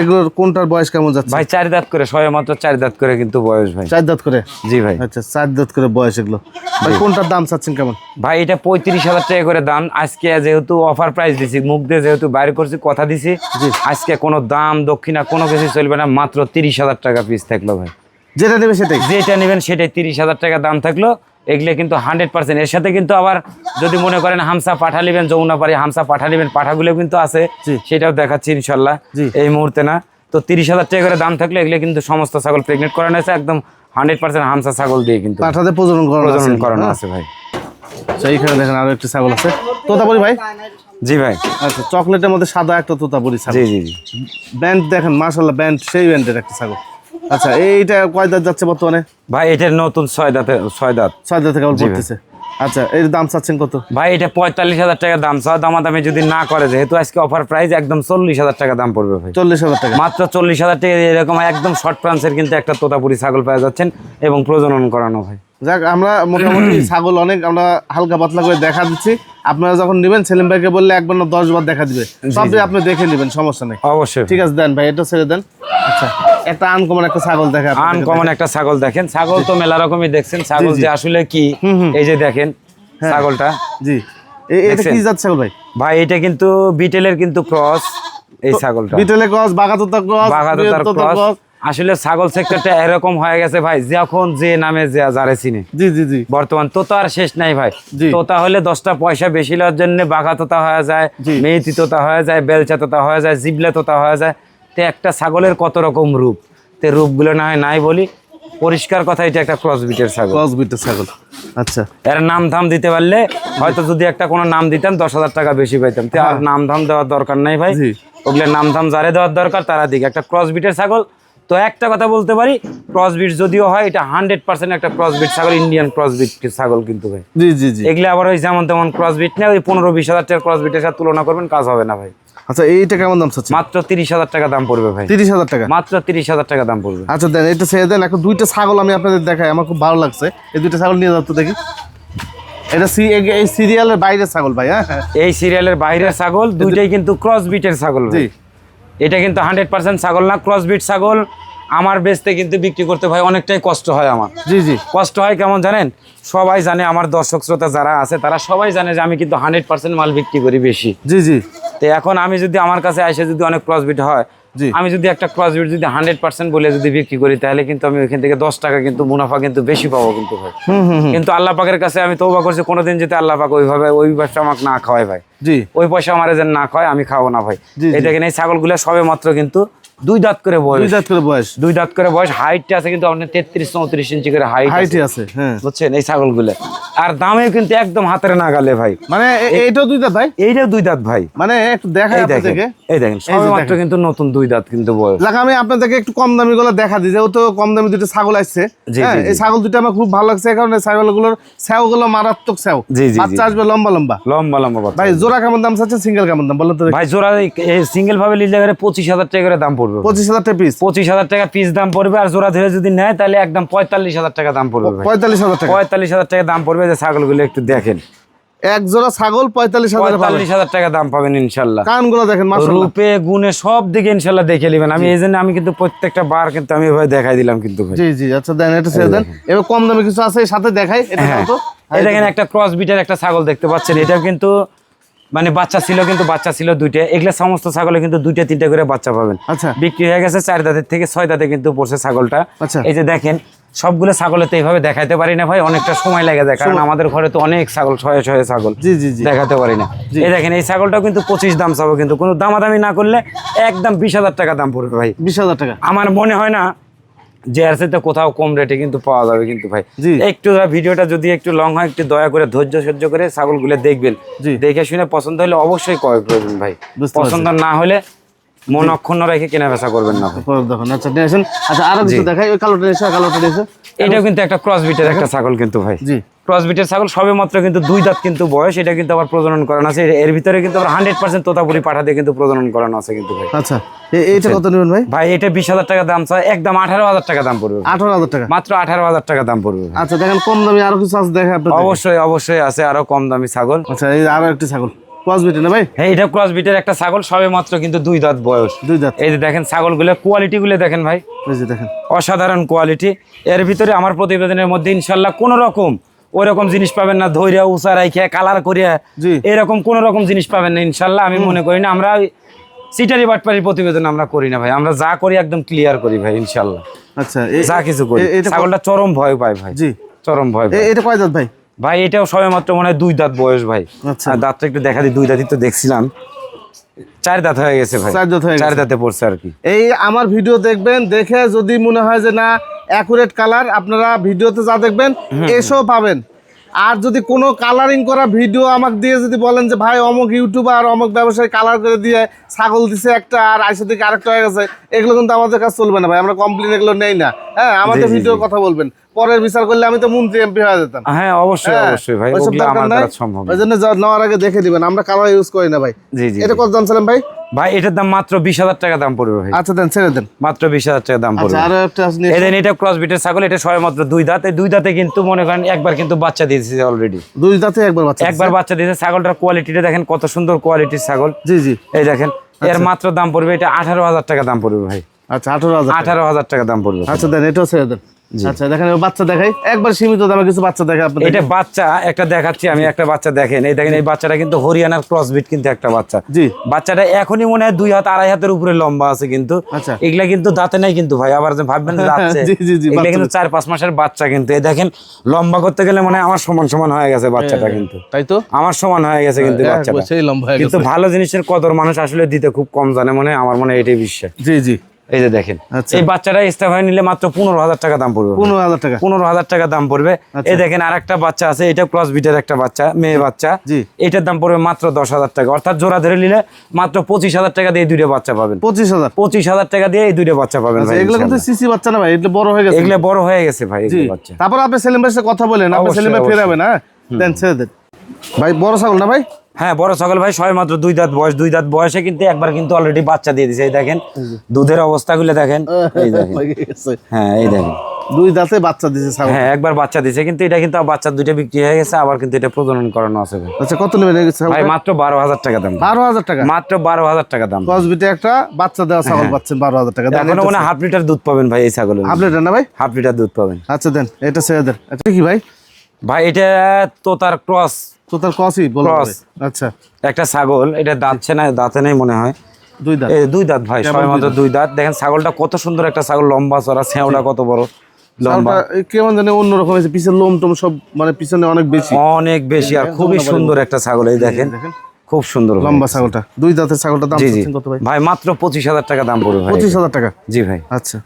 এগুলোর কোনটার বয়স কেমন যাচ্ছে? ভাই চার দাঁত করে সবে মাত্র চার দাঁত করে কিন্তু বয়স ভাই। চার দাঁত করে? জি ভাই। আচ্ছা চার দাঁত করে বয়স এগুলো। ভাই কোনটার দাম চাচ্ছেন কেমন? ভাই এটা পঁয়ত্রিশ হাজার টাকা করে দাম। আজকে যেহেতু অফার প্রাইস দিছি মুখ দিয়ে যেহেতু বাইরে করছি কথা দিছি আজকে কোনো দাম দক্ষিণা কোনো কিছু চলবে না মাত্র তিরিশ হাজার টাকা পিস থাকল ভাই। যেটা নেবে সেটাই। যেটা নেবেন সেটাই তিরিশ হাজার টাকা দাম থাকল। এগুলো কিন্তু হান্ড্রেড পার্সেন্ট। এর সাথে কিন্তু আবার যদি মনে করেন হামসা পাঠা নেবেন যমুনা পারি হামসা পাঠা নেবেন পাঠাগুলো কিন্তু আছে। সেটাও দেখাচ্ছি ইনশাল্লাহ এই মুহূর্তে না। তো তিরিশ হাজার টাকা করে দাম থাকলে এগুলো কিন্তু সমস্ত ছাগল প্রেগনেন্ট করানো আছে একদম হান্ড্রেড পার্সেন্ট হামসা ছাগল দিয়ে কিন্তু। পাঠাতে প্রজনন করানো আছে প্রজনন করানো হ্যাঁ? আছে ভাই। আচ্ছা এইখানে দেখেন আরও একটি ছাগল আছে। তোতাপুরি ভাই? জি ভাই। আচ্ছা চকলেটের মধ্যে সাদা একটা তোতাপুরি ছাগল। জি জি জি। ব্যান্ড দেখেন মাশাল্লাহ ব্যান্ড সেই ব্যান্ডের একটা ছাগল। আচ্ছা এইটা কয় দাঁত যাচ্ছে বর্তমানে? ভাই এটার নতুন ছয় দাঁতে ছয় দাঁত। ছয় দাঁতে কেবল পড়তেছে আচ্ছা এর দাম চাচ্ছেন কত? ভাই এটা পঁয়তাল্লিশ হাজার টাকা দাম চাওয়া দামাদামি যদি না করে যেহেতু আজকে অফার প্রাইস একদম চল্লিশ হাজার টাকা দাম পড়বে ভাই। চল্লিশ হাজার টাকা। মাত্র চল্লিশ হাজার টাকা এরকম একদম শর্ট প্রান্সের কিন্তু একটা তোতাপুরি ছাগল পাওয়া যাচ্ছেন এবং প্রজনন করানো ভাই। যাক আমরা মোটামুটি ছাগল অনেক আমরা হালকা পাতলা করে দেখা দিচ্ছি। আপনারা যখন নেবেন সেলিম ভাইকে বললে একবার না দশ বার দেখা দিবে। সবই আপনি দেখে নেবেন সমস্যা নেই। অবশ্যই। ঠিক আছে দেন ভাই এটা ছেড়ে দেন। আচ্ছা। একটা আনকমন একটা ছাগল দেখা আনকমন একটা ছাগল দেখেন। ছাগল তো মেলা রকমই দেখছেন। ছাগল যে আসলে কি এই যে দেখেন ছাগলটা। জি। এটা কি জাত ছাগল ভাই? ভাই এটা কিন্তু বিটেলের কিন্তু ক্রস এই ছাগলটা। বিটেলে ক্রস বাগাতোতা ক্রস। ক্রস। আসলে ছাগল সেক্টরটা এরকম হয়ে গেছে ভাই যখন যে নামে যে যারে চিনে। জি জি জি। বর্তমান তোতা আর শেষ নাই ভাই। তোতা হলে দশটা পয়সা বেশি লওয়ার জন্য বাঘা তোতা হয়ে যায় জি। মেয়েতি তোতা হয়ে যায় বেলচা তোতা হয়ে যায় জিবলা তোতা হয়ে যায়। তো একটা ছাগলের কত রকম রূপ? তে রূপগুলো না হয় নাই বলি পরিষ্কার কথা এটা একটা ক্রস বিটের ছাগল। ক্রস বিটের ছাগল। আচ্ছা। এর নাম ধাম দিতে পারলে হয়তো যদি একটা কোনো নাম দিতাম দশ হাজার টাকা বেশি পাইতাম। তো আর নাম ধাম দেওয়ার দরকার নাই ভাই। ওগুলো নাম ধাম যারে দেওয়ার দরকার তারা দিক। একটা ক্রস বিটের ছাগল তো একটা কথা বলতে পারি ক্রস বিট যদিও হয় এটা হান্ড্রেড পার্সেন্ট একটা ক্রস বিট ছাগল ইন্ডিয়ান ক্রস বিট ছাগল কিন্তু ভাই। জি জি জি। এগুলো আবার ওই যেমন তেমন ক্রস বিট নেই ওই পনেরো বিশ হাজার টাকার ক্রসবিটের সাথে তুলনা করবেন কাজ হবে না ভাই। আচ্ছা এইটা কেমন দাম চাচ্ছেন? মাত্র তিরিশ হাজার টাকা দাম পড়বে ভাই। তিরিশ হাজার টাকা? মাত্র তিরিশ হাজার টাকা দাম পড়বে। আচ্ছা দেন এটা ছেড়ে দেন এখন দুইটা ছাগল আমি আপনাদের দেখাই আমার খুব ভালো লাগছে। এই দুইটা ছাগল নিয়ে যাও দেখি। এটা সি এই সিরিয়ালের বাইরের ছাগল ভাই হ্যাঁ? এই সিরিয়ালের বাইরের ছাগল দুইটাই কিন্তু ক্রস বিটের ছাগল ভাই। জি। এটা কিন্তু হান্ড্রেড পার্সেন্ট ছাগল না ক্রস বিট ছাগল। আমার বেচতে কিন্তু বিক্রি করতে ভাই অনেকটাই কষ্ট হয় আমার। জি জি। কষ্ট হয় কেমন জানেন? সবাই জানে আমার দর্শক শ্রোতা যারা আছে তারা সবাই জানে যে আমি কিন্তু হান্ড্রেড পার্সেন্ট মাল বিক্রি করি বেশি। জি জি। তো এখন আমি যদি আমার কাছে এসে যদি অনেক ক্রস বিট হয়। আমি যদি একটা ক্রস যদি হান্ড্রেড পার্সেন্ট বলে যদি বিক্রি করি তাহলে কিন্তু আমি ওইখান থেকে দশ টাকা কিন্তু মুনাফা কিন্তু বেশি পাবো কিন্তু ভাই। কিন্তু আল্লাহ পাকের কাছে আমি তৌবা করছি কোনোদিন যদি আল্লাহ পাক ওইভাবে ওই ব্যবসা আমাকে না খাওয়ায় ভাই। জি। ওই পয়সা আমার যেন না খায় আমি খাব না ভাই। এটা কিনা এই ছাগলগুলো সবে মাত্র কিন্তু দুই দাঁত করে বয়স। দুই দাঁত করে বয়স। দুই দাঁত করে বয়স হাইটটা আছে কিন্তু আপনার তেত্রিশ চৌত্রিশ ইঞ্চি করে হাইট হাইটই আছে। হ্যাঁ। বুঝছেন? এই ছাগলগুলো। আর দামেও কিন্তু একদম হাতের নাগালে ভাই। মানে এইটাও দুই দাঁত ভাই? এইটাও দুই দাঁত ভাই। মানে একটু দেখাই এই দেখেন এই দেখেন যে সবে মাত্র কিন্তু নতুন দুই দাঁত কিন্তু বয়স। যাক আমি আপনাদেরকে একটু কম দামি গুলো দেখা দিই যেহেতু কম দামি দুটো ছাগল আসছে। হ্যাঁ। এই ছাগল দুটো আমার খুব ভালো লাগছে এই কারণে ছাগলগুলোর স্যাও গুলো মারাত্মক স্যাও জি, জি, জি। বাচ্চা আসবে লম্বা লম্বা। লম্বা লম্বা ভাই জোড়া কেমন দাম চাচ্ছেন সিঙ্গেল কেমন দাম? বলেন তো ভাই জোড়া সিঙ্গেল ভাবে লিজ করে পঁচিশ হাজার টাকা করে দাম পড়বে। পঁচিশ হাজার টাকা পিস পঁচিশ হাজার টাকা পিস দাম পড়বে আর জোড়া ধরে যদি নেয় তাহলে একদম পঁয়তাল্লিশ হাজার টাকা দাম পড়বে পঁয়তাল্লিশ হাজার টাকা। পঁয়তাল্লিশ হাজার টাকা দাম পড়বে যে ছাগলগুলো একটু দেখেন। এক জোড়া ছাগল পঁয়তাল্লিশ হাজার পঁয়তাল্লিশ হাজার টাকা দাম পাবেন ইনশাল্লাহ। কানগুলো দেখেন রূপে গুণে সব দিকে ইনশাল্লাহ দেখে নেবেন। আমি এই জন্য আমি কিন্তু প্রত্যেকটা বার কিন্তু আমি এভাবে দেখাই দিলাম কিন্তু জি জি আচ্ছা দেন এটা ছেড়ে দেন। এবার কম দামে কিছু আছে সাথে দেখাই এটা হ্যাঁ। দেখেন একটা ক্রস বিটের একটা ছাগল দেখতে পাচ্ছেন। এটাও কিন্তু মানে বাচ্চা ছিল কিন্তু বাচ্চা ছিল দুইটা। এগুলো সমস্ত ছাগলে কিন্তু দুইটা তিনটা করে বাচ্চা পাবেন। আচ্ছা। বিক্রি হয়ে গেছে চার দাঁতের থেকে ছয় দাঁতে কিন্তু পড়ছে ছাগলটা। আচ্ছা। এই যে দেখেন সবগুলো ছাগলে তো এইভাবে দেখাইতে পারি না ভাই অনেকটা সময় লেগে যায় কারণ আমাদের ঘরে তো অনেক ছাগল ছয় ছয় ছাগল জি জি জি। দেখাতে পারি না। এই দেখেন এই ছাগলটাও কিন্তু পঁচিশ দাম চাবো কিন্তু কোনো দামাদামি না করলে একদম বিশ হাজার টাকা দাম পড়বে ভাই। বিশ হাজার টাকা। আমার মনে হয় না যে তো কোথাও কম রেটে কিন্তু পাওয়া যাবে কিন্তু ভাই। একটু ভিডিওটা যদি একটু লং হয় একটু দয়া করে ধৈর্য সহ্য করে ছাগলগুলো দেখবেন। দেখে শুনে পছন্দ হলে অবশ্যই ক্রয় করবেন ভাই। পছন্দ না হলে মন অক্ষুণ্ণ রেখে কেনা বেচা করবেন না দেখুন আচ্ছা নিয়ে আসেন। আচ্ছা আরও কিছু দেখাই ওই কালোটা এসে কালোটা এসে। এটাও কিন্তু একটা ক্রস বিটের একটা ছাগল কিন্তু ভাই। জি। ক্রস বিটের ছাগল সবে মাত্র কিন্তু দুই দাঁত কিন্তু বয়স এটা কিন্তু আবার প্রজনন করানো আছে। এর- ভিতরে কিন্তু আবার হান্ড্রেড পার্সেন্ট তোতাপুরি পাঠা দিয়ে কিন্তু প্রজনন করানো আছে কিন্তু ভাই। আচ্ছা এ- এইটা কত নেবেন ভাই? ভাই এটা বিশ হাজার টাকা দাম চায় একদম আঠারো হাজার টাকা দাম পড়বে। আঠারো হাজার টাকা। মাত্র আঠারো হাজার টাকা দাম পড়বে আচ্ছা দেখেন কম দামি আরও কিছু আছে দেখে অবশ্যই অবশ্যই আছে আরও কম দামি ছাগল। আচ্ছা এই আরও একটি ছাগল। ক্রস না ভাই? হ্যাঁ এটা ক্রস বিটের একটা ছাগল সবে মাত্র কিন্তু দুই দাঁত বয়স। দুই দাঁত। এই যে দেখেন ছাগলগুলো দেখেন ভাই। এই যে দেখেন। অসাধারণ কোয়ালিটি এর ভিতরে আমার প্রতিবেদনের মধ্যে ইনশাল্লাহ কোন রকম ওই রকম জিনিস পাবেন না ধৈর্য উষা রাইখে কালার করিয়া এরকম কোন রকম জিনিস পাবেন না ইনশাল্লাহ আমি মনে করি না। আমরা সিটারি বাটপারি প্রতিবেদন আমরা করি না ভাই। আমরা যা করি একদম ক্লিয়ার করি ভাই ইনশাল্লাহ আচ্ছা যা কিছু করি। ছাগলটা চরম ভয় পায় ভাই। জি। চরম ভয় এটা কয় দাঁত ভাই? ভাই এটাও সবে মাত্র মনে হয় দুই দাঁত বয়স ভাই। আচ্ছা। দাঁতটা একটু দেখা দিই দুই দাঁতই তো দেখছিলাম। চার দাঁত হয়ে গেছে ভাই। চার দাঁত হয়ে চার দাঁতে পড়ছে আর কি। এই আমার ভিডিও দেখবেন দেখে যদি মনে হয় যে না অ্যাকুরেট কালার আপনারা ভিডিওতে যা দেখবেন এসব পাবেন। আর যদি কোনো কালারিং করা ভিডিও আমাকে দিয়ে যদি বলেন যে ভাই অমুক ইউটিউবার অমুক ব্যবসায়ী কালার করে দিয়ে ছাগল দিছে একটা আর আইসা থেকে আরেকটা হয়ে গেছে এগুলো কিন্তু আমাদের কাছে চলবে না ভাই আমরা কমপ্লেন এগুলো নেই না। হ্যাঁ আমাদের ভিডিও কথা বলবেন। পরের বিচার করলে আমি তো মন্ত্রী এমপি হয়ে যেতাম। হ্যাঁ অবশ্যই হ্যাঁ, অবশ্যই ভাই ওগুলো আমার দ্বারা সম্ভব। ওই জন্য যা- নেওয়ার আগে দেখে দিবেন আমরা কালার ইউজ করি না ভাই। জি জি এটা কত দাম ছিলেন ভাই? ভাই এটার দাম মাত্র বিশ হাজার টাকা দাম পড়বে ভাই। আচ্ছা দেন ছেড়ে দেন। মাত্র বিশ হাজার টাকা দাম পড়বে। আচ্ছা আরও একটা আছে এদের এটা ক্রস বিটের ছাগল এটা সবে মাত্র দুই দাঁত। দুই দাঁতে কিন্তু মনে করেন একবার কিন্তু বাচ্চা দিয়েছে অলরেডি দুই দাঁতে একবার বাচ্চা একবার বাচ্চা দিয়েছে ছাগলটার কোয়ালিটিটা দেখেন কত সুন্দর কোয়ালিটির ছাগল। জি জি। এই দেখেন এর মাত্র দাম পড়বে এটা আঠারো হাজার টাকা দাম পড়বে ভাই। আচ্ছা আঠারো হাজার আঠারো হাজার টাকা দাম পড়বে। আচ্ছা দেন এটাও ছেড়ে দেন। আচ্ছা দেখেন বাচ্চা দেখাই। একবার সীমিত দামে কিছু বাচ্চা আপনাদের এটা বাচ্চা একটা দেখাচ্ছি আমি একটা বাচ্চা দেখেন। এই দেখেন এই বাচ্চাটা কিন্তু হরিয়ানার ক্রসবিট কিন্তু একটা বাচ্চা। জি। বাচ্চাটা এখনই মনে হয় দুই হাত আড়াই হাতের উপরে লম্বা আছে কিন্তু। আচ্ছা। এগুলা কিন্তু দাঁতে নাই কিন্তু ভাই আবার যে ভাববেন যাচ্ছে এগুলা কিন্তু চার পাঁচ মাসের বাচ্চা কিন্তু। এই দেখেন লম্বা করতে গেলে মানে আমার সমান সমান হয়ে গেছে বাচ্চাটা কিন্তু। তাই তো? আমার সমান হয়ে গেছে কিন্তু এক বাচ্চাটা। সেই লম্বা কিন্তু ভালো জিনিসের কদর মানুষ আসলে দিতে খুব কম জানে মনে হয়, আমার মনে হয় এটাই বিশ্বাস। জি জি। এই যে দেখেন। আচ্ছা। এই বাচ্চাটা ইস্তেফ হয়ে নিলে মাত্র পনেরো হাজার টাকা দাম পড়বে। পনেরো হাজার টাকা। পনেরো হাজার টাকা দাম পড়বে। আচ্ছা। এই দেখেন আর একটা বাচ্চা আছে এটা ক্রস বিটের একটা বাচ্চা মেয়ে বাচ্চা। জি। এটার দাম পড়বে মাত্র দশ হাজার টাকা। অর্থাৎ জোড়া ধরে নিলে মাত্র পঁচিশ হাজার টাকা দিয়ে দুইটা বাচ্চা পাবেন। পঁচিশ হাজার। পঁচিশ হাজার টাকা দিয়ে এই দুইটা বাচ্চা পাবেন আচ্ছা এগুলো কিন্তু সিসি বাচ্চা না ভাই এগুলো বড় হয়ে গেছে। এগুলো বড় হয়ে গেছে ভাই এগুলো বাচ্চা। তারপর আপনি সেলিম ভাইয়ের সাথে কথা বলেন আপনি সেলিম ভাই ফেরাবেন হ্যাঁ? দেন ছেড়ে দেন। ভাই বড় ছাগল না ভাই? হ্যাঁ বড় ছাগল ভাই সবে মাত্র দুই দাঁত বয়স দুই দাঁত বয়সে কিন্তু একবার কিন্তু অলরেডি বাচ্চা দিয়ে দিছে এই দেখেন দুধের অবস্থাগুলো দেখেন এই দেখেন। হ্যাঁ এই দেখেন। দুই দাঁতে বাচ্চা দিছে হ্যাঁ একবার বাচ্চা দিছে কিন্তু এটা কিন্তু বাচ্চা দুইটা বিক্রি হয়ে গেছে আবার কিন্তু এটা প্রজনন করানো আছে আচ্ছা কত নেবেন ভাই মাত্র বারো হাজার টাকা দাম। বারো হাজার টাকা? মাত্র বারো হাজার টাকা দাম। কসবিটে একটা বাচ্চা দেওয়া ছাগল পাচ্ছেন বারো হাজার টাকা। এখনও মনে হয় হাফ লিটার দুধ পাবেন ভাই এই ছাগলের। আপনি এটা না ভাই? হাফ লিটার দুধ পাবেন। আচ্ছা দেন এটা ছেড়ে দেন। এটা কি ভাই? ভাই এটা তো তার ক্রস আচ্ছা। একটা ছাগল এটা দাঁতছে না দাঁতে নেই মনে হয়। দুই দাঁত। দুই দাঁত ভাই সবাই মাত্র দুই দাঁত? দেখেন ছাগলটা কত সুন্দর একটা ছাগল লম্বা চড়া ছেঁওটা কত বড় লম্বা। কেমন জানি অন্যরকম হয়েছে পিছের লোম টোম সব মানে পিছনে অনেক বেশি। অনেক বেশি আর খুবই সুন্দর একটা ছাগল এই দেখেন। খুব সুন্দর লম্বা ছাগলটা। দুই দাঁতের ছাগলটা দাম জি কত ভাই? ভাই মাত্র পঁচিশ হাজার টাকা দাম পড়বে পঁচিশ হাজার টাকা? জি ভাই। আচ্ছা।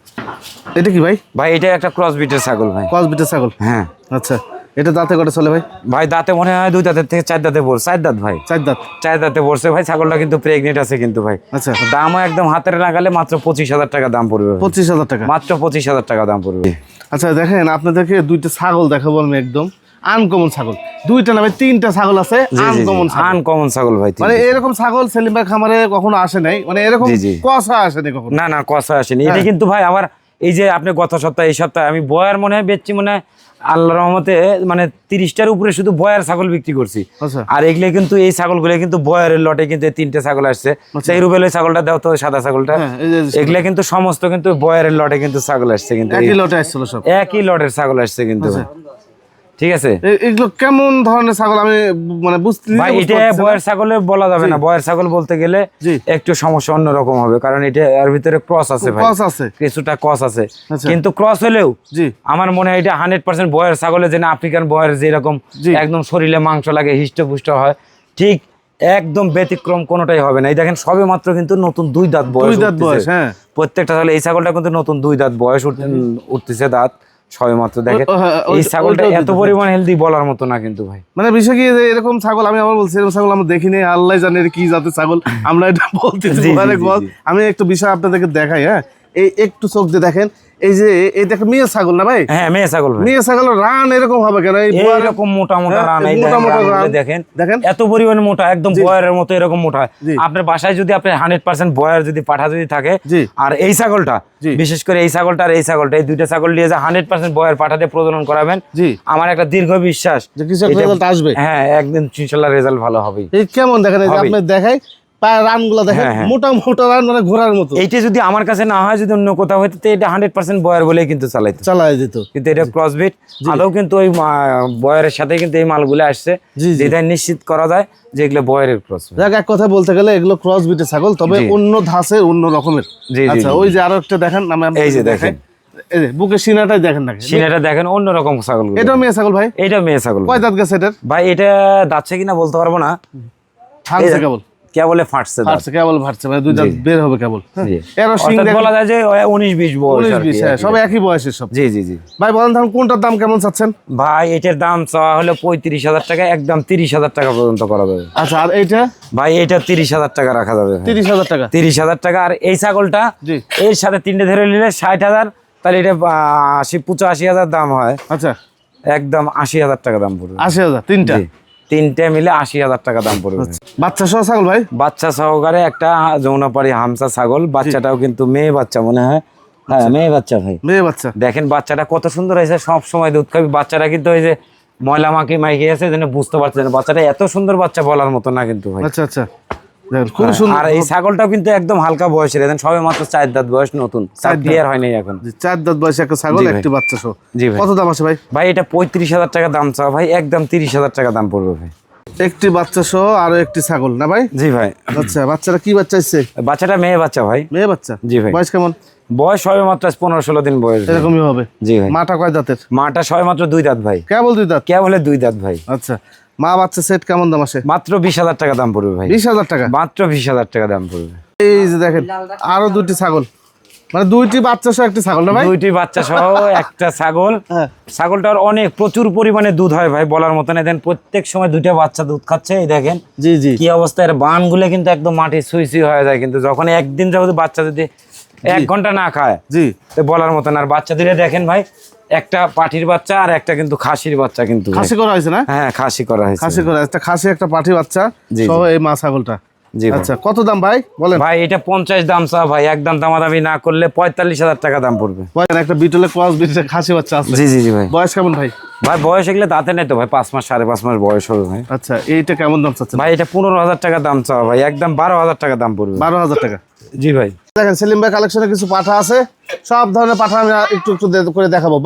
এটা কি ভাই? ভাই এটা একটা ক্রস বিটের ছাগল ভাই। কসবিটের ছাগল? হ্যাঁ। আচ্ছা। এটা দাঁতে কটা চলে ভাই? ভাই দাঁতে মনে হয় দুই দাঁতের থেকে চার দাঁতে পড়ছে। চার দাঁত ভাই। চার দাঁত? চার দাঁতে পড়ছে ভাই ছাগলটা কিন্তু প্রেগনেন্ট আছে কিন্তু ভাই। আচ্ছা। দামও একদম হাতের লাগালে মাত্র পঁচিশ হাজার টাকা দাম পড়বে পঁচিশ হাজার টাকা। মাত্র পঁচিশ হাজার টাকা দাম পড়বে আচ্ছা দেখেন আপনাদেরকে দুইটা ছাগল দেখাবো আমি একদম। আনকমন ছাগল। দুইটা নামে তিনটা ছাগল আছে আনকমন আনকমন ছাগল। ভাই মানে এরকম ছাগল সেলিম ভাই খামারে কখনো আসে নাই। মানে এরকম। কষা আসেনি কখনো। না না কষা আসেনি। এটা কিন্তু ভাই আবার এই যে আপনি গত সপ্তাহে এই সপ্তাহে আমি বয়ার মনে হয় বেচছি মনে হয় আল্লাহ রহমতে মানে তিরিশটার উপরে শুধু বয়ার ছাগল বিক্রি করছি। আচ্ছা। আর এগুলো কিন্তু এই ছাগল ছাগলগুলো কিন্তু বয়ারের লটে কিন্তু তিনটে ছাগল আসছে। সেই রুবেল ওই ছাগলটা দেওয়া তো সাদা ছাগলটা। এগুলো এগুলা কিন্তু সমস্ত কিন্তু বয়ারের লটে কিন্তু ছাগল আসছে কিন্তু একই লটে আসছিল সব। একই লটের ছাগল আসছে কিন্তু। ভাই। ঠিক আছে? এগুলো কেমন ধরনের ছাগল আমি মানে বুঝতে ভাই এটা বয়ের ছাগলে বলা যাবে না। বয়ের ছাগল বলতে গেলে একটু সমস্যা অন্যরকম হবে কারণ এটা এর ভিতরে ক্রস আছে ভাই। ক্রস আছে। কিছুটা ক্রস আছে। আচ্ছা। কিন্তু ক্রস হলেও জি। আমার মনে হয় এটা হান্ড্রেড পার্সেন্ট বয়ের ছাগলে যেন আফ্রিকান বয়ের যেরকম জি। একদম শরীরে মাংস লাগে হিষ্টপুষ্ট হয় ঠিক একদম ব্যতিক্রম কোনোটাই হবে না। এই দেখেন সবে মাত্র কিন্তু নতুন দুই দাঁত বয়স দুই দাঁত বয়স হ্যাঁ। প্রত্যেকটা ছাগল এই ছাগলটা কিন্তু নতুন দুই দাঁত বয়স উঠ- উঠতেছে দাঁত। সবে মাত্র দেখেন হ্যাঁ, এই ছাগলটা এত। পরিমাণ হেলদি বলার মতো না কিন্তু ভাই। মানে বিষয় কি যে এরকম ছাগল আমি আবার বলছি এরকম ছাগল আমরা দেখিনি আল্লাহ জানে কি জাতের ছাগল আমরা এটা বলতেছি মানে আমি একটু বিষয় আপনাদেরকে দেখাই হ্যাঁ? এই একটু চোখ দিয়ে দেখেন। এই যে এই দেখেন মেয়ে ছাগল না ভাই? হ্যাঁ মেয়ে ছাগল মেয়ে ছাগল রান এরকম হবে কেন? এই বয়ারে- এইরকম মোটা মোটা হ্যাঁ, রান এই দেখেন। দেখেন। এত পরিমাণে মোটা একদম বয়ারের মতো এরকম মোটা। আপনার বাসায় যদি আপনি হান্ড্রেড পার্সেন্ট বয়ার যদি পাঠা যদি থাকে আর এই ছাগলটা বিশেষ করে এই ছাগলটা আর এই ছাগলটা এই দুইটা ছাগল নিয়ে যে হান্ড্রেড পার্সেন্ট বয়ার পাঠাতে প্রজনন করাবেন আমার একটা দীর্ঘ বিশ্বাস। আসবে। হ্যাঁ একদিন ইনশাল্লাহ রেজাল্ট ভালো হবে এই কেমন দেখেন আপনি দেখাই পায়ের রানগুলা দেখেন হ্যাঁ, হ্যাঁ। মোটা মোটা রান মানে ঘোড়ার মতো। এইটা যদি আমার কাছে না হয় যদি অন্য কোথাও হইতো এটা হান্ড্রেড পার্সেন্ট বয়ার বলেই কিন্তু চালাইতো। চালায় দিত। কিন্তু এটা ক্রসবিট আদৌ কিন্তু ওই বয়ারের সাথে কিন্তু এই মালগুলো আসছে। যেটা নিশ্চিত করা যায় যে এগুলো বয়ারের ক্রস এক কথা বলতে গেলে এগুলো ক্রস বিটের ছাগল তবে অন্য ধাঁচের অন্য রকমের। আচ্ছা ওই যে আরও একটা দেখেন আমি এই যে। দেখেন। বুকের সিনাটাই দেখেন সিনেটা দেখেন অন্যরকম ছাগল এটাও মেয়ে ছাগল ভাই? এটা মেয়ে ছাগল। কয় দাঁত গেছে এটার? ভাই এটা দাচ্ছে কিনা বলতে পারব না। এই- কেবল ফাটছে ফাটছে কেবল ফাটছে মানে দুই দাঁত বের হবে কেবল। হ্যাঁ। জি। এরও সিং বলা যায় যে উনিশ বিশ বয়স উনিশ আর কি, বিশ হ্যাঁ সব একই বয়সের সব। জি জি জি। ভাই বলেন তাহলে কোনটার দাম কেমন চাচ্ছেন? ভাই এটার দাম চাওয়া হলো পঁয়ত্রিশ হাজার টাকা একদম তিরিশ হাজার টাকা পর্যন্ত করা যাবে। আচ্ছা আর এইটা? ভাই এটা তিরিশ হাজার টাকা রাখা যাবে। ভাই। তিরিশ হাজার টাকা। তিরিশ হাজার টাকা আর এই ছাগলটা জি। এর সাথে তিনটে ধরে নিলে ষাট হাজার তাহলে এটা আহ, আশি পঁচাশি হাজার দাম হয়। আচ্ছা। একদম আশি হাজার টাকা দাম পড়বে। আশি হাজার তিনটা? জি। তিনটে মিলে আশি হাজার টাকা দাম পড়বে। বাচ্চা সহ ছাগল ভাই? বাচ্চা সহকারে একটা যমুনাপাড়ি হামসা ছাগল। বাচ্চাটাও কিন্তু মেয়ে বাচ্চা মনে হয়। হ্যাঁ মেয়ে বাচ্চা ভাই। মেয়ে বাচ্চা। দেখেন বাচ্চাটা কত সুন্দর হয়েছে সব সময় দুধ খাবি। বাচ্চাটা কিন্তু ওই যে ময়লা মাখি মাইকে আছে যেন বুঝতে পারছে না। বাচ্চাটা এত সুন্দর বাচ্চা বলার মতো না কিন্তু ভাই। আচ্ছা আচ্ছা। দেখেন সুন্দর আর এই ছাগলটাও কিন্তু একদম হালকা বয়সের। দেখেন সবে মাত্র চার দাঁত বয়স নতুন। চার দাঁত। ক্লিয়ার হয়নি এখন। চার দাঁত বয়সে একটা ছাগল একটি বাচ্চা সহ। জি ভাই। কত দাম আছে ভাই? ভাই এটা পঁয়ত্রিশ হাজার টাকা দাম চাও ভাই একদম তিরিশ হাজার টাকা দাম পড়বে ভাই। একটি বাচ্চা সহ আরও একটি ছাগল না ভাই? জি ভাই। আচ্ছা বাচ্চারা কি বাচ্চা এসছে বাচ্চাটা মেয়ে বাচ্চা ভাই। মেয়ে বাচ্চা? জি ভাই। বয়স কেমন? বয়স সবে মাত্র পনেরো ষোলো দিন বয়স। এরকমই হবে। জি ভাই। মাটা কয় দাঁতের? মাটা সবে মাত্র দুই দাঁত ভাই। কেবল দুই দাঁত? কে বলে দুই দাঁত ভাই। আচ্ছা। মা বাচ্চা সেট কেমন দাম আসে মাত্র বিশ হাজার টাকা দাম পড়বে ভাই। বিশ হাজার টাকা? মাত্র বিশ হাজার টাকা দাম পড়বে। এই যে দেখেন আরও দুটি ছাগল। মানে দুইটি বাচ্চা সহ একটি ছাগল না ভাই? দুইটি বাচ্চা সহ একটা ছাগল। হ্যাঁ। ছাগলটার অনেক প্রচুর পরিমাণে দুধ হয় ভাই বলার মতো না। দেন প্রত্যেক সময় দুইটা বাচ্চা দুধ খাচ্ছে এই দেখেন। জি জি। কি অবস্থা এর বানগুলো কিন্তু একদম মাটি সুই সুই হয়ে যায়। কিন্তু যখন একদিন যাবত বাচ্চা যদি এক ঘণ্টা না খায় জি। তো বলার মতো না। আর বাচ্চা দিলে দেখেন ভাই একটা পাঠির বাচ্চা আর একটা কিন্তু খাসির বাচ্চা কিন্তু খাসি করা হয়েছে না? হ্যাঁ খাসি করা হয়েছে। খাসি করা একটা খাসি একটা পাঠি বাচ্চা সহ এই মা ছাগলটা। আচ্ছা কত দাম ভাই? বলেন। ভাই এটা পঞ্চাশ দাম চা ভাই একদম দামাদামি না করলে পঁয়তাল্লিশ হাজার টাকা দাম পড়বে। একটা বিটলে ক্রস বিটলে খাসি বাচ্চা আছে। জি জি জি ভাই। বয়স কেমন ভাই? ভাই বয়স এগুলো দাঁতে নেই তো ভাই পাঁচ মাস সাড়ে পাঁচ মাস বয়স হবে ভাই। আচ্ছা এইটা কেমন দাম চাচ্ছেন? ভাই এটা পনেরো হাজার টাকা দাম চাওয়া ভাই একদম বারো হাজার টাকা দাম পড়বে। বারো হাজার টাকা। জি ভাই। দেখেন সেলিম ভাই কালেকশনে কিছু পাঠা আছে। সব ধরনের পাঠা আমি একটু একটু করে দেখাবো।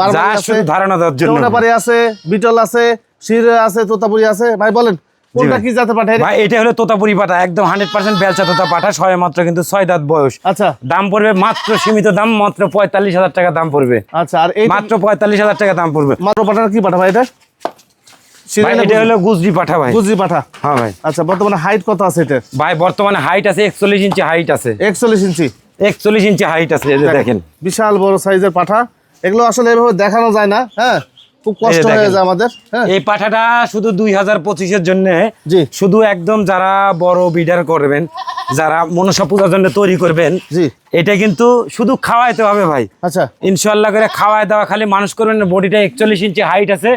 ধারণা দেওয়ার জন্য। চৌনাপাড়ি আছে বিটল আছে শির আছে তোতাপুরি আছে। ভাই বলেন কোনটা কি জাতে পাঠাই ভাই এটা হলো তোতাপুরি পাঠা একদম হান্ড্রেড পার্সেন্ট বেলচা তোতা পাঠা ছয় মাত্র কিন্তু ছয় দাঁত বয়স। আচ্ছা। দাম পড়বে মাত্র সীমিত দাম মাত্র পঁয়তাল্লিশ হাজার টাকা দাম পড়বে। আচ্ছা আর এই মাত্র পঁয়তাল্লিশ হাজার টাকা দাম পড়বে। মাত্র কি পাঠা ভাই এটা? শিরে এটা হলো গুজরি পাঠা ভাই। গুজরি পাঠা? হ্যাঁ ভাই। আচ্ছা বর্তমানে হাইট কত আছে এটা ভাই বর্তমানে হাইট আছে একচল্লিশ ইঞ্চি হাইট আছে। একচল্লিশ ইঞ্চি। একচল্লিশ ইঞ্চি হাইট আছে দেখেন। বিশাল বড় সাইজের পাঠা। এগুলো আসলে এভাবে দেখানো যায় না হ্যাঁ? খুব কষ্ট এই হয়ে যায় আমাদের হ্যাঁ? এই পাঠাটা শুধু দুই হাজার পঁচিশের জন্য শুধু একদম যারা বড় বিডার করবেন যারা মনসা পূজার জন্য তৈরি করবেন জি। এটা কিন্তু শুধু খাওয়াইতে হবে ভাই। আচ্ছা। ইনশাল্লাহ করে খাওয়াই দাওয়া খালি মানুষ করবেন বডিটা একচল্লিশ ইঞ্চি হাইট আছে।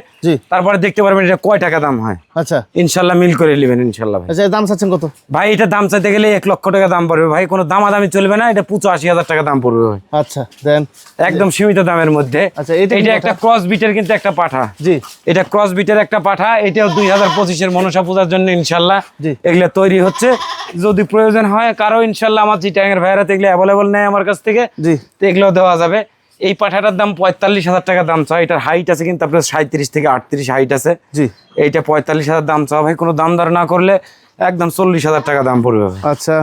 তারপরে দেখতে পারবেন এটা কয় টাকা দাম হয়। আচ্ছা। ইনশাল্লাহ মিল করে নেবেন ইনশাল্লাহ ভাই। আচ্ছা দাম চাচ্ছেন কত? ভাই এটা দাম চাইতে গেলে এক লক্ষ টাকা দাম পড়বে। ভাই কোনো দামাদামি চলবে না এটা পঁচাশি হাজার টাকা দাম পড়বে ভাই। আচ্ছা দেন। একদম সীমিত দামের মধ্যে। আচ্ছা, এটা একটা ক্রস বিটের কিন্তু একটা পাঠা। জি। এটা ক্রস বিটের একটা পাঠা এটাও দুই হাজার পঁচিশের মনসা পূজার জন্য ইনশাল্লাহ জি। এগুলো তৈরি হচ্ছে। যদি প্রয়োজন হয় কারও ইনশাল্লাহ আমার চিটাঙের ভাইয়েরা এগুলো অ্যাভেলেবল নেয় আমার কাছ থেকে এগুলো দেওয়া যাবে। এই পাঠাটার দাম পঁয়তাল্লিশ হাজার টাকা দাম চাওয়া এটার হাইট আছে কিন্তু আপনার সাঁত্রিশ থেকে আটত্রিশ হাইট আছে। জি। এইটা পঁয়তাল্লিশ হাজার দাম চাওয়া ভাই কোনো দাম দর না করলে একদম চল্লিশ হাজার টাকা দাম পড়বে আচ্ছা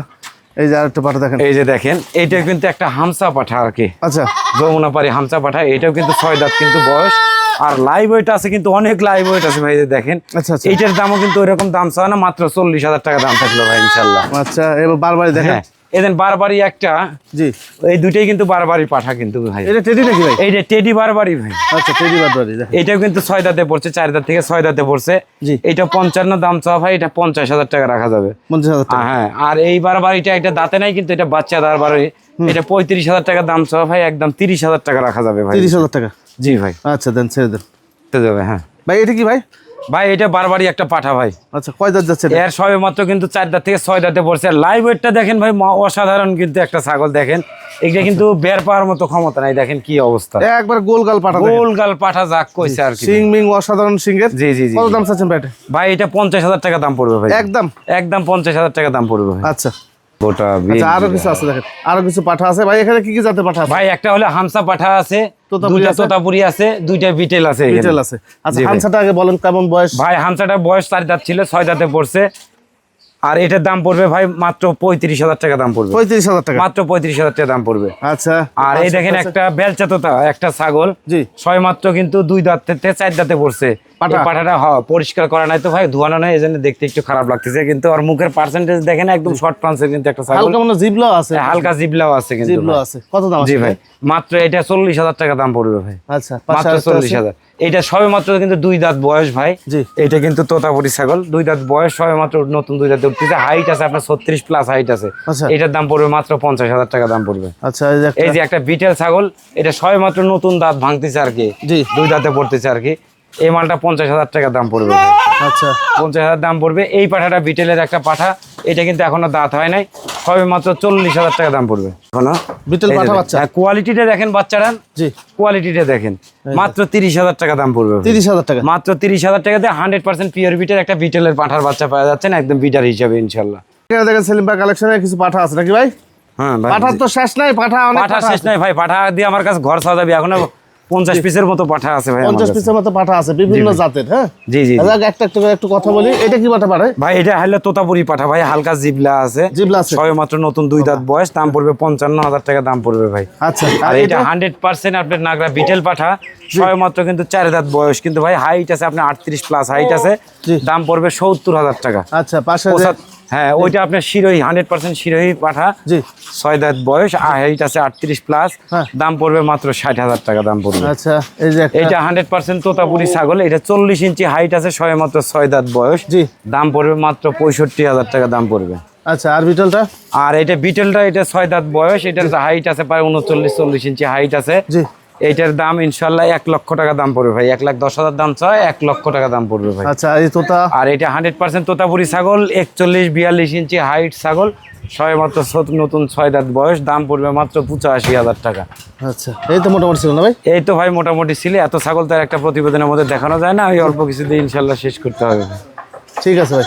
এই যে আরেকটা পাঠা দেখেন। এই যে দেখেন এইটা কিন্তু একটা হামসা পাঠা আর কি। আচ্ছা। যমুনা পারি হামসা পাঠা এটাও কিন্তু ছয় দাঁত কিন্তু বয়স। আর লাইভ ওয়েট আছে কিন্তু অনেক লাইভ ওয়েট আছে ভাই দেখেন। আচ্ছা আচ্ছা। এইটার দামও কিন্তু ওইরকম দাম চায় না মাত্র চল্লিশ হাজার টাকা দাম থাকল ভাই ইনশাল্লাহ আচ্ছা এবার বারবারই দেখেন। হ্যাঁ। এদিন বারবারই একটা জি। এই দুইটাই কিন্তু বারবারই পাঠা কিন্তু ভাই। এটা টেডি নাকি ভাই? এইটা টেডি বারবারই ভাই। আচ্ছা টেডি বারবারই এটাও কিন্তু ছয় দাঁতে পড়ছে চার দাঁত থেকে ছয় দাঁতে পড়ছে। জি। এটা পঞ্চান্ন দাম চাওয়া ভাই এটা পঞ্চাশ হাজার টাকা রাখা যাবে। পঞ্চাশ হাজার টাকা। হ্যাঁ আর এই বারবারিটা একটা দাঁতে নাই কিন্তু এটা বাচ্চা বারবারই এটা পঁয়ত্রিশ হাজার টাকা দাম চাওয়া ভাই একদম তিরিশ হাজার টাকা রাখা যাবে ভাই। তিরিশ হাজার টাকা। জি ভাই। আচ্ছা দেন ছেড়ে দেন। তে যাবে হ্যাঁ। ভাই এটা কি ভাই? ভাই এটা বারবারই একটা পাঠা ভাই। আচ্ছা কয় দাঁত যাচ্ছে এর সবে মাত্র কিন্তু চার দাঁত থেকে ছয় দাঁতে পড়ছে। লাইভ ওয়েটটা দেখেন ভাই অসাধারণ কিন্তু একটা ছাগল দেখেন। এটা কিন্তু বের পাওয়ার মতো ক্ষমতা নাই দেখেন কি অবস্থা। একবার গোলগাল পাঠা দেখেন। গোল গাল পাঠা যাক কইছে আর কি। সিং মিং অসাধারণ সিংহের। জি জি জি কত দাম চাচ্ছেন ভাই ভাই এটা পঞ্চাশ হাজার টাকা দাম পড়বে ভাই। একদম। একদম পঞ্চাশ হাজার টাকা দাম পড়বে ভাই। আচ্ছা। গোটা আচ্ছা আরও কিছু আছে দেখেন। আরও কিছু পাঠা আছে। ভাই এখানে কি কি জাতের পাঠা আছে? ভাই একটা হলে হামসা পাঠা আছে দুইটা তোতাপুরি আছে দুইটা বিটেল আছে এখানে। আছে। আচ্ছা হামসাটা আগে বলেন কেমন বয়স? ভাই হামসাটার বয়স চার দাঁত ছিল ছয় দাঁতে পড়ছে। আর এটার দাম পড়বে ভাই মাত্র পঁয়ত্রিশ হাজার টাকা দাম পড়বে। পঁয়ত্রিশ হাজার টাকা। মাত্র পঁয়ত্রিশ হাজার টাকা দাম পড়বে। আচ্ছা। আর এই দেখেন একটা বেলচা তোতা একটা ছাগল। জি। ছয় মাত্র কিন্তু দুই দাঁত থেকে চার দাঁতে পড়ছে। পাঠাটা পরিষ্কার করা নাই তো ভাই ধোয়ানো নাই দেখতে একটু খারাপ লাগতেছে কিন্তু আর মুখের পার্সেন্টেজ দেখেন একদম শর্ট কিন্তু একটা ছাগল। হালকা মনে জিবলো আছে। হ্যাঁ, হালকা জিবলাও আছে কিন্তু জিবলো ভাই। আছে। কত দাম জি ভাই মাত্র এটা চল্লিশ হাজার টাকা দাম পড়বে ভাই। আচ্ছা মাত্র চল্লিশ হাজার। এটা সবে মাত্র কিন্তু দুই দাঁত বয়স ভাই। এটা কিন্তু তোতাপুরি ছাগল দুই দাঁত বয়স সবে মাত্র নতুন দুই দাঁত উঠতেছে। হাইট আছে আপনার ছত্রিশ প্লাস হাইট আছে। আচ্ছা। এটার দাম পড়বে মাত্র পঞ্চাশ হাজার টাকা দাম পড়বে। আচ্ছা এই যে একটা- বিটেল ছাগল এটা সবে মাত্র নতুন দাঁত ভাঙতেছে আর কি। জি। দুই দাঁতে পড়তেছে আর কি। এই মালটা পঞ্চাশ হাজার টাকা দাম পড়বে আচ্ছা। পঞ্চাশ হাজার দাম পড়বে। এই পাঠাটা বিটেলের একটা পাঠা। এটা কিন্তু এখনও দাঁত হয় নাই। সবে মাত্র চল্লিশ হাজার টাকা দাম পড়বে। এখনও? বিটেল পাঠা বাচ্চা? কোয়ালিটিটা দেখেন বাচ্চারা। জি। কোয়ালিটিটা দেখেন। মাত্র তিরিশ হাজার টাকা দাম পড়বে তিরিশ হাজার টাকা। মাত্র তিরিশ হাজার টাকাতে হান্ড্রেড পার্সেন্ট পিওর বিটের একটা বিটেলের পাঠার বাচ্চা পাওয়া যাচ্ছে না একদম বিটার হিসাবে ইনশাল্লাহ দেখেন সেলিম ভাই কালেকশনে কিছু পাঠা আছে নাকি ভাই? হ্যাঁ ভাই। পাঠার তো শেষ নাই পাঠা অনেক পাঠা পাঠা শেষ। নাই ভাই। পাঠা দিয়ে আমার কাছে ঘর সাজাবি। এখনও পঞ্চাশ পিসের মতো পাঠা আছে ভাই পঞ্চাশ পিসের মতো পাঠা আছে বিভিন্ন জাতের হ্যাঁ? জি জি জি। একটা একটা করে একটু কথা বলি। এটা কি পাঠা পারে? ভাই এটা হলে তোতাপুরি পাঠা ভাই হালকা জিবলা আছে। জিবলা আছে। সবে মাত্র নতুন দুই দাঁত বয়স দাম পড়বে পঞ্চান্ন হাজার টাকা দাম পড়বে ভাই। আচ্ছা আর এটা হান্ড্রেড পার্সেন্ট আপনার নাগরা বিটেল পাঠা। সবে মাত্র কিন্তু চার দাঁত বয়স কিন্তু ভাই হাইট আছে আপনার আটত্রিশ প্লাস হাইট আছে। দাম পড়বে সত্তর হাজার টাকা। আচ্ছা পাশে হ্যাঁ ওইটা আপনার শিরোহী হান্ড্রেড পার্সেন্ট শিরোহী পাঠা। জি। ছয় দাঁত বয়স হাইট আছে আটত্রিশ প্লাস হ্যাঁ। দাম পড়বে মাত্র ষাট হাজার টাকা দাম পড়বে। আচ্ছা এই যে এটা হান্ড্রেড পার্সেন্ট তোতাপুরি ছাগল এটা চল্লিশ ইঞ্চি হাইট আছে ছয় মাত্র ছয় দাঁত বয়স। জি। দাম পড়বে মাত্র পঁয়ষট্টি হাজার টাকা দাম পড়বে। আচ্ছা আর বিটলটা? আর এটা বিটেলটা এটা ছয় দাঁত বয়স এটার হাইট আছে প্রায় উনচল্লিশ চল্লিশ ইঞ্চি হাইট আছে। জি। এইটার দাম ইনশাল্লাহ এক লক্ষ টাকা দাম পড়বে ভাই। এক লাখ দশ হাজার দাম চায় এক লক্ষ টাকা দাম পড়বে ভাই। আচ্ছা এই তোতা? আর এটা হান্ড্রেড পার্সেন্ট তোতাপুরি ছাগল একচল্লিশ বিয়াল্লিশ ইঞ্চি হাইট ছাগল ছয় মাত্র নতুন ছয় দাঁত বয়স দাম পড়বে মাত্র পঁচাশি হাজার টাকা। আচ্ছা এই তো মোটামুটি ছিল না ভাই? এই তো ভাই মোটামুটি ছিল এত ছাগল তার একটা প্রতিবেদনের মধ্যে দেখানো যায় না ওই অল্প কিছু দিয়ে ইনশাল্লাহ শেষ করতে হবে। ঠিক আছে ভাই।